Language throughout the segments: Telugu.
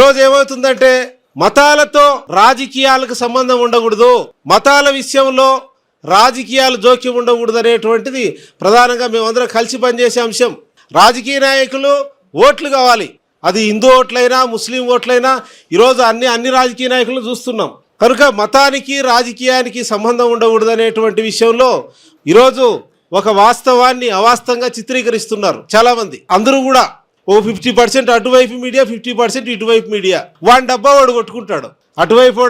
ఈరోజు ఏమవుతుందంటే మతాలతో రాజకీయాలకు సంబంధం ఉండకూడదు. మతాల విషయంలో రాజకీయాలు జోక్యం ఉండకూడదు అనేటువంటిది ప్రధానంగా మేమందరం కలిసి పనిచేసే అంశం. రాజకీయ నాయకులు ఓట్లు కావాలి. అది హిందూ ఓట్లైనా ముస్లిం ఓట్లైనా ఈరోజు అన్ని అన్ని రాజకీయ నాయకులు చూస్తున్నాం. కనుక మతానికి రాజకీయానికి సంబంధం ఉండకూడదు అనేటువంటి విషయంలో ఈరోజు ఒక వాస్తవాన్ని అవాస్తవంగా చిత్రీకరిస్తున్నారు చాలామంది. అందరూ కూడా ఓ ఫిఫ్టీ పర్సెంట్ అటువైపు మీడియా ఫిఫ్టీ పర్సెంట్ ఇటువైపు మీడియా. వాడి డబ్బా వాడు కొట్టుకుంటాడు. అటువైపు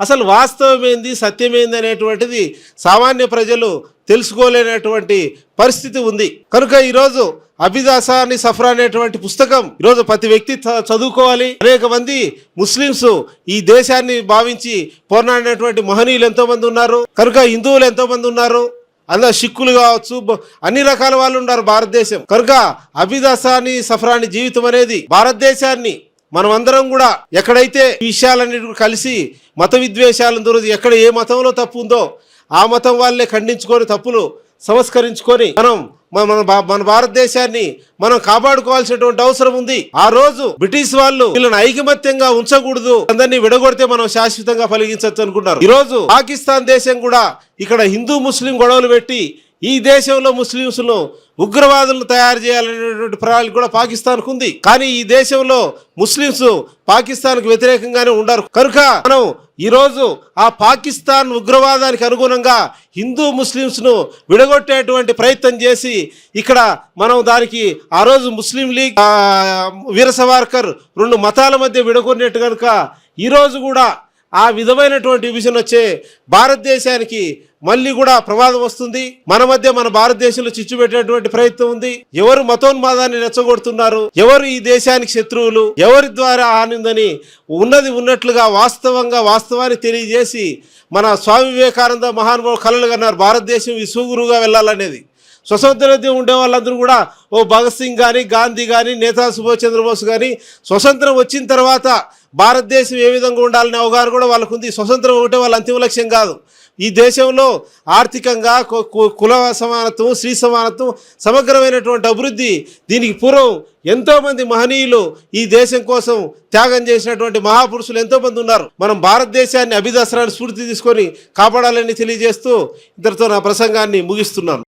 అసలు వాస్తవం ఏంది సత్యం ఏంది అనేటువంటిది సామాన్య ప్రజలు తెలుసుకోలేనటువంటి పరిస్థితి ఉంది. కనుక ఈరోజు అభిదాస అని సఫరా అనేటువంటి పుస్తకం ఈరోజు ప్రతి వ్యక్తి చ- చదువుకోవాలి. అనేక మంది ముస్లిమ్స్ ఈ దేశాన్ని భావించి పోరాడినటువంటి మహనీయులు ఎంతో మంది ఉన్నారు. కనుక హిందువులు ఎంతో మంది ఉన్నారు. అందులో సిక్కులు కావచ్చు అన్ని రకాల వాళ్ళు ఉన్నారు భారతదేశం. కనుక అభిదసాని సఫరాని జీవితం అనేది భారతదేశాన్ని మనం అందరం కూడా ఎక్కడైతే ఈ విషయాలన్నిటి కలిసి మత విద్వేషాలను దూరం ఎక్కడ ఏ మతంలో తప్పు ఉందో ఆ మతం వాళ్ళే ఖండించుకొని తప్పులు సంస్కరించుకొని మనం మన మన భా- మన భారతదేశాన్ని మనం కాపాడుకోవాల్సినటువంటి అవసరం ఉంది. ఆ రోజు బ్రిటిష్ వాళ్ళు వీళ్ళని ఐకమత్యంగా ఉంచకూడదు అందరినీ విడగొడితే మనం శాశ్వతంగా ఫలిగించవచ్చు అనుకున్నారు. ఈ రోజు పాకిస్తాన్ దేశం కూడా ఇక్కడ హిందూ ముస్లిం గొడవలు పెట్టి ఈ దేశంలో ముస్లింస్ను ఉగ్రవాదులను తయారు చేయాలనేటువంటి ప్రణాళిక కూడా పాకిస్తాన్కు ఉంది. కానీ ఈ దేశంలో ముస్లింస్ పాకిస్తాన్కు వ్యతిరేకంగానే ఉండరు. కనుక మనం ఈరోజు ఆ పాకిస్తాన్ ఉగ్రవాదానికి అనుగుణంగా హిందూ ముస్లింస్ను విడగొట్టేటువంటి ప్రయత్నం చేసి ఇక్కడ మనం దానికి ఆ రోజు ముస్లిం లీగ్ వీర సవార్కర్ రెండు మతాల మధ్య విడగొట్టినట్టు కనుక ఈరోజు కూడా ఆ విధమైనటువంటి విభజన వచ్చే భారతదేశానికి మళ్ళీ కూడా ప్రమాదం వస్తుంది. మన మధ్య మన భారతదేశంలో చిచ్చు పెట్టేటువంటి ప్రయత్నం ఉంది. ఎవరు మతోన్మాదాన్ని రెచ్చగొడుతున్నారు? ఎవరు ఈ దేశానికి శత్రువులు? ఎవరి ద్వారా ఆనిందని ఉన్నది ఉన్నట్లుగా వాస్తవంగా వాస్తవాన్ని తెలియజేసి మన స్వామి వివేకానంద మహానుభావు కలలు కన్నారు భారతదేశం విశ్వగురువుగా వెళ్ళాలనేది. స్వతంత్రోద్యమం ఉండే వాళ్ళందరూ కూడా ఓ భగత్ సింగ్ కానీ గాంధీ కానీ నేతా సుభాష్ చంద్రబోస్ కానీ స్వతంత్రం వచ్చిన తర్వాత భారతదేశం ఏ విధంగా ఉండాలనే అవగాహన కూడా వాళ్ళకు ఉంది స్వతంత్రం ఒకటే వాళ్ళ అంతిమ లక్ష్యం కాదు. ఈ దేశంలో ఆర్థికంగా కు- కుల సమానత్వం స్త్రీ సమానత్వం సమగ్రమైనటువంటి అభివృద్ధి దీనికి పూర్వం ఎంతోమంది మహనీయులు ఈ దేశం కోసం త్యాగం చేసినటువంటి మహాపురుషులు ఎంతోమంది ఉన్నారు. మనం భారతదేశాన్ని అభిదసరాన్ని స్ఫూర్తి తీసుకొని కాపాడాలని తెలియజేస్తూ ఇద్దరితో నా ప్రసంగాన్ని ముగిస్తున్నాను.